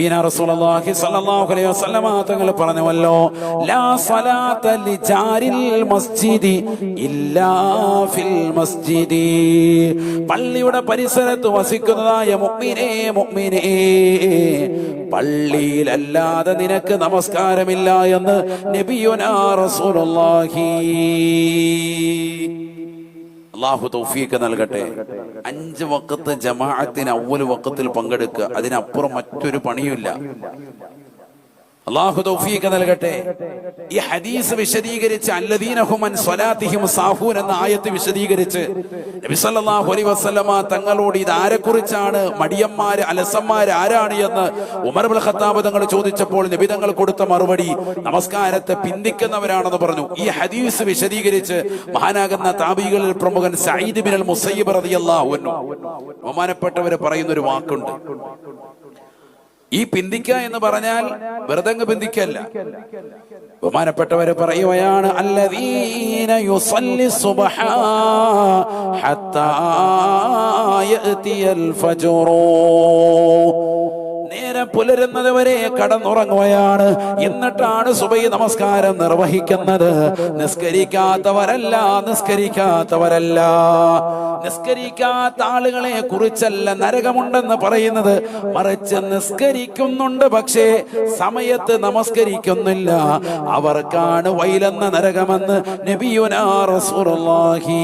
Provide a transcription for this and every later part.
നബീന റസൂലുള്ളാഹി സ്വല്ലല്ലാഹു അലൈഹി വസല്ലമ തങ്ങൾ പറഞ്ഞുവല്ലോ ലാ സ്വലാത്ത ലിജാരിൽ മസ്ജിദി ഇല്ലാ ഫിൽ മസ്ജിദി. പള്ളിയുടെ പരിസരത്ത് വസിക്കുന്നതായ മുഅ്മിനേ മുഅ്മിനേ പള്ളിയിലല്ലാതെ നിനക്ക് നമസ്കാരമില്ല എന്ന് നബിയുനാ റസൂലുള്ളാഹി. അള്ളാഹു തൗഫീഖ് നൽകട്ടെ. അഞ്ച് വക്കത്ത് ജമാഅത്തിന് അവൽ വക്കത്തിൽ പങ്കെടുക്കുക. അതിനപ്പുറം മറ്റൊരു പണിയുമില്ല. അള്ളാഹു തൗഫീഖ് നൽകട്ടെ. ഈ ഹദീസ് വിശദീകരിച്ച് അല്ലദീനഹുമൻ സ്വലാത്തിഹിം സാഹൂൻ എന്ന ആയത്ത് വിശദീകരിച്ച് നബി സല്ലല്ലാഹു അലൈഹി വസല്ലമ തങ്ങളോട് ഇത് ആരെക്കുറിച്ചാണ്? മടിയന്മാർ അലസന്മാര് ആരാണ് എന്ന് ഉമർ ബിൻ ഖത്താബ് തങ്ങൾ ചോദിച്ചപ്പോൾ നബി തങ്ങൾ കൊടുത്ത മറുപടി നമസ്കാരത്തെ പിന്തിക്കുന്നവരാണെന്ന് പറഞ്ഞു. ഈ ഹദീസ് വിശദീകരിച്ച് മഹാനാകുന്ന താബികളിൽ പ്രമുഖൻ സയ്യിദ് ബിൻ അൽ മുസയ്യിബ് റളിയല്ലാഹു അൻഹു ബഹുമാനപ്പെട്ടവർ പറയുന്ന ഒരു വാക്കുണ്ട്. ഈ പിന്തിക്ക എന്ന് പറഞ്ഞാൽ വെറുതെ പിന്തിക്കല്ല. ബഹുമാനപ്പെട്ടവര് പറയുകയാണ് അല്ലദീന ഹത്താ പുലരുന്നത് വരെ കടന്നുറങ്ങുകയാണ്. എന്നിട്ടാണ് സുബൈ നമസ്കാരം നിർവഹിക്കുന്നത്. നിസ്കരിക്കാത്തവരല്ല നിസ്കരിക്കാത്തവരല്ല. നിസ്കരിക്കാത്ത ആളുകളെ കുറിച്ചല്ല നരകമുണ്ടെന്ന് പറയുന്നത്. മറിച്ച് നിസ്കരിക്കുന്നുണ്ട് പക്ഷേ സമയത്ത് നമസ്കരിക്കുന്നില്ല. അവർക്കാണ് വൈലെന്ന നരകമെന്ന് നബിയുനാ റസൂലുള്ളാഹി.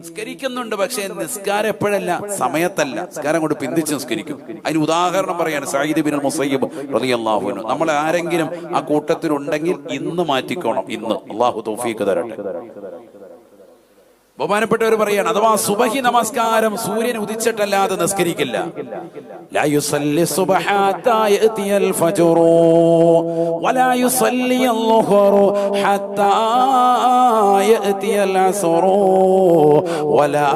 നിസ്കരിക്കുന്നുണ്ട് പക്ഷേ നിസ്കാരം എപ്പോഴല്ല? സമയത്തല്ല. നിസ്കാരം കൊണ്ട് പിന്തിച്ച് നിസ്കരിക്കും. അതിന് ഉദാഹരണം പറയാണ് സാഹിദ് ബിൻ മുസയ്യബ് റളിയല്ലാഹു അൻഹു. നമ്മൾ ആരെങ്കിലും ആ കൂട്ടത്തിലുണ്ടെങ്കിൽ ഇന്ന് മാറ്റിക്കോണം. ഇന്ന്. അള്ളാഹു തൗഫീഖ് തരട്ടെ. ബഹുമാനപ്പെട്ടവർ പറയാണ് അഥവാ സുബഹി നമസ്കാരം സൂര്യൻ ഉദിച്ചിട്ടല്ലാതെ നിസ്കരിക്കില്ല لا يصلي الصبح حتى يأتي الفجر ولا يصلي الظهر حتى يأتي العصر ولا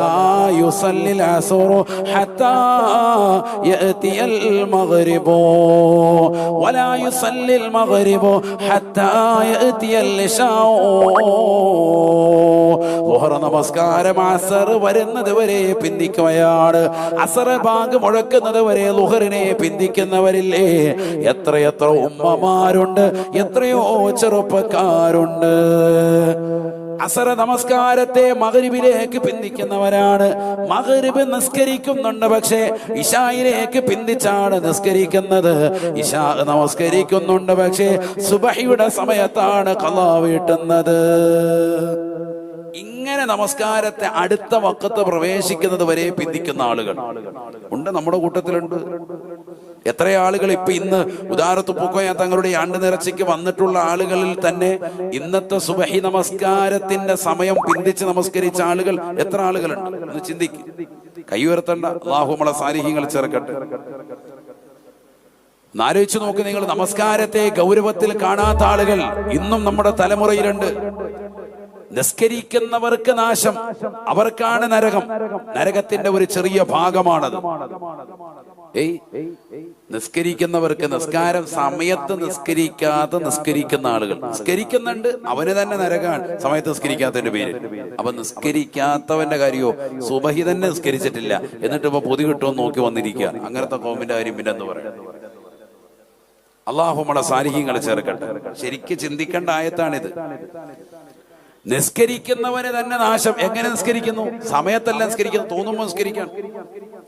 يصلي العصر حتى يأتي المغرب ولا يصلي المغرب حتى يأتي العشاء ളുഹർ നമസ്കാരം അസർ വരുന്നത് വരെ പിന്തിക്കുകയാണ് അസർ ബാങ്ക് മുഴക്കുന്നത് വരെ ലുഹറിനെ പിന്തിക്കുന്നവരില്ലേ? എത്രയെത്ര ഉമ്മമാരുണ്ട് എത്രയോ ചെറുപ്പക്കാരുണ്ട്. അസറ നമസ്കാരത്തെ മകരിബിലേക്ക് പിന്തിക്കുന്നവരാണ്. മകരിബ് നിസ്കരിക്കുന്നുണ്ട് പക്ഷേ ഇഷായിലേക്ക് പിന്തിച്ചാണ് നിസ്കരിക്കുന്നത്. ഇഷാ നമസ്കരിക്കുന്നുണ്ട് പക്ഷേ സുബഹിയുടെ സമയത്താണ് കലാ വീട്ടുന്നത് ഇങ്ങനെ നമസ്കാരത്തെ അടുത്ത വക്കത്ത് പ്രവേശിക്കുന്നത് വരെ പിന്തിക്കുന്ന ആളുകൾ. ഉണ്ട് നമ്മുടെ കൂട്ടത്തിലുണ്ട്. എത്ര ആളുകൾ ഇപ്പൊ ഇന്ന് ഉദാരത്ത് പൂക്കോയ തങ്ങളുടെ ആണ്ട് നിറച്ചയ്ക്ക് വന്നിട്ടുള്ള ആളുകളിൽ തന്നെ ഇന്നത്തെ സുബഹി നമസ്കാരത്തിന്റെ സമയം പിന്തിച്ച് നമസ്കരിച്ച ആളുകൾ എത്ര ആളുകളുണ്ട്? എന്ന് ചിന്തിക്കും. കൈ ഉയർത്തണ്ട. അള്ളാഹു നമ്മളെ സാരിഹ്യങ്ങൾ ചേർക്കട്ടെ ആലോചിച്ചു നോക്ക് നിങ്ങൾ. നമസ്കാരത്തെ ഗൗരവത്തിൽ കാണാത്ത ആളുകൾ ഇന്നും നമ്മുടെ തലമുറയിലുണ്ട്. നിസ്കരിക്കുന്നവർക്ക് നാശം. അവർക്കാണ് നരകം. നരകത്തിന്റെ ഒരു ചെറിയ ഭാഗമാണത്. ഏയ് നിസ്കരിക്കുന്നവർക്ക് നിസ്കാരം സമയത്ത് നിസ്കരിക്കാതെ നിസ്കരിക്കുന്ന ആളുകൾ. നിസ്കരിക്കുന്നുണ്ട് അവന് തന്നെ നരകാണ്. സമയത്ത് നിസ്കരിക്കാത്തതിന്റെ പേര്. അപ്പൊ നിസ്കരിക്കാത്തവന്റെ കാര്യമോ സുബഹി തന്നെ നിസ്കരിച്ചിട്ടില്ല. എന്നിട്ട് ഇപ്പൊ പൊതി കിട്ടുമെന്ന് നോക്കി വന്നിരിക്കുക. അങ്ങനത്തെ കോമിന്റെ കാര്യം പിന്നെ എന്ന് പറയാം? അള്ളാഹു നമ്മളെ സാരിഹ്യങ്ങളെ ചേർക്കട്ടെ. ശരിക്ക് ചിന്തിക്കേണ്ട ആയത്താണിത്. നിസ്കരിക്കുന്നവന് തന്നെ നാശം. എങ്ങനെ നിസ്കരിക്കുന്നു? സമയത്തല്ല നിസ്കരിക്കുന്നു. തോന്നുമ്പോൾ നിസ്കരിക്കാൻ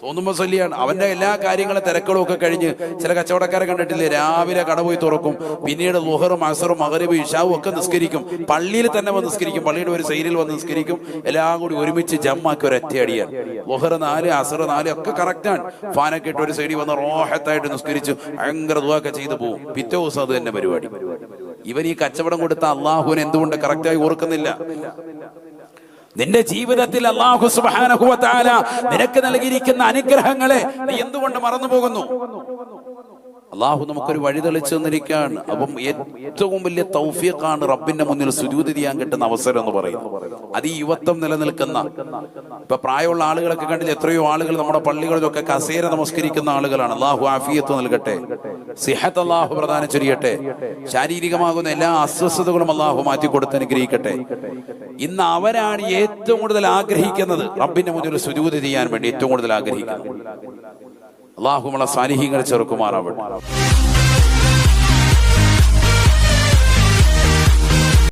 തോന്നുമ്പോൾ ചൊല്ലിയാണ് അവന്റെ എല്ലാ കാര്യങ്ങളും തിരക്കുകളും ഒക്കെ കഴിഞ്ഞ് ചില കച്ചവടക്കാരെ കണ്ടിട്ടില്ലേ? രാവിലെ കട പോയി തുറക്കും. പിന്നീട് ലുഹറും അസറും മകരബ് ഇഷാവും ഒക്കെ നിസ്കരിക്കും. പള്ളിയിൽ തന്നെ വന്ന് നിസ്കരിക്കും. പള്ളിയുടെ ഒരു സൈഡിൽ വന്ന് നിസ്കരിക്കും. എല്ലാം കൂടി ഒരുമിച്ച് ജമ്മാക്കി ഒരു അറ്റയടിയാണ് ലുഹർ നാല് അസർ നാല് ഒക്കെ കറക്റ്റാണ് ഫാനൊക്കെ ഇട്ട് ഒരു സൈഡിൽ വന്ന് റോഹത്തായിട്ട് നിസ്കരിച്ചു ഭയങ്കര ദുവാക്കെ ചെയ്തു പോകും പിറ്റേ ദിവസം അത് തന്നെ പരിപാടി. ഇവൻ ഈ കച്ചവടം കൊടുത്ത അള്ളാഹുവിനെ എന്തുകൊണ്ട് കറക്റ്റായി ഓർക്കുന്നില്ല? നിന്റെ ജീവിതത്തിൽ അള്ളാഹു സുബാനഹുല നിനക്ക് നൽകിയിരിക്കുന്ന അനുഗ്രഹങ്ങളെ നീ എന്തുകൊണ്ട് മറന്നു പോകുന്നു അള്ളാഹു നമുക്കൊരു വഴി തെളിച്ചു തന്നിരിക്കുകയാണ്. അപ്പം ഏറ്റവും വലിയ തൗഫീഖാണ് റബ്ബിന്റെ മുന്നിൽ സുജൂതി ചെയ്യാൻ കിട്ടുന്ന അവസരം എന്ന് പറയുന്നത്. അത് ഈ യുവത്വം നിലനിൽക്കുന്ന ഇപ്പൊ പ്രായമുള്ള ആളുകളൊക്കെ കണ്ടില്ല എത്രയോ ആളുകൾ നമ്മുടെ പള്ളികളിലൊക്കെ കസേര നമസ്കരിക്കുന്ന ആളുകളാണ്. അള്ളാഹു ആഫിയത്ത് നൽകട്ടെ സിഹത്ത് അള്ളാഹു പ്രദാനം ചൊരിയട്ടെ ശാരീരികമാകുന്ന എല്ലാ അസ്വസ്ഥതകളും അള്ളാഹു മാറ്റി കൊടുത്ത് അനുഗ്രഹിക്കട്ടെ. ഇന്ന് അവരാണ് ഏറ്റവും കൂടുതൽ ആഗ്രഹിക്കുന്നത് റബ്ബിന്റെ മുന്നിൽ സുജൂതി ചെയ്യാൻ വേണ്ടി ഏറ്റവും കൂടുതൽ ആഗ്രഹിക്കുന്നത്. അള്ളാഹു നമ്മളെ സാന്നിഹ്യങ്ങൾ ചെറുക്കുമാറാവട്ടെ.